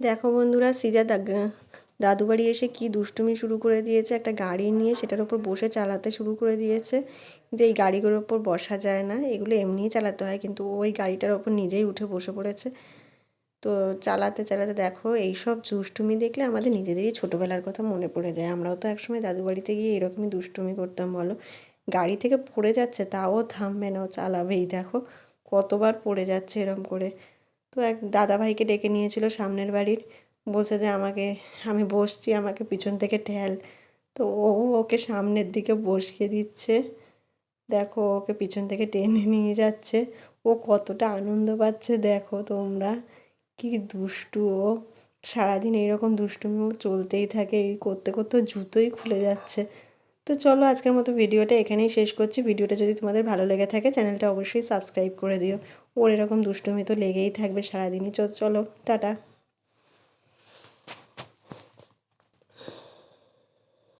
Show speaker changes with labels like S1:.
S1: দেখো বন্ধুরা, সিজা দাদু বাড়ি এসে কি দুষ্টুমি শুরু করে দিয়েছে। একটা গাড়ি নিয়ে সেটার ওপর বসে চালাতে শুরু করে দিয়েছে। যে এই গাড়িগুলোর ওপর বসা যায় না, এগুলো এমনিই চালাতে হয়, কিন্তু ওই গাড়িটার ওপর নিজেই উঠে বসে পড়েছে। তো চালাতে চালাতে দেখো, এইসব দুষ্টুমি দেখলে আমাদের নিজেদেরই ছোটোবেলার কথা মনে পড়ে যায়। আমরাও তো একসময় দাদু বাড়িতে গিয়ে এরকমই দুষ্টুমি করতাম, বলো। গাড়ি থেকে পড়ে যাচ্ছে, তাও থামবে না, ও চালাবেই। দেখো, কতবার পড়ে যাচ্ছে এরম করে। তো এক দাদাভাইকে ডেকে নিয়েছিল সামনের বাড়ির। বলছে যে, আমাকে, আমি বসছি, আমাকে পিছন থেকে ঠেল। তো ও ওকে সামনের দিকে বসিয়ে দিচ্ছে। দেখো, ওকে পিছন থেকে টেনে নিয়ে যাচ্ছে। ও কতটা আনন্দ পাচ্ছে, দেখো তোমরা। কি দুষ্টু ও। সারাদিন এইরকম দুষ্টুমি চলতেই থাকে, এই করতে করতে জুতোই খুলে যাচ্ছে। তো চলো, আজকের মতো ভিডিওটা এখানেই শেষ করছি। ভিডিওটা যদি তোমাদের ভালো লেগে থাকে, চ্যানেলটা অবশ্যই সাবস্ক্রাইব করে দিও। ওর এরকম দুষ্টুমি তো লেগেই থাকবে সারাদিনই। চলো টাটা।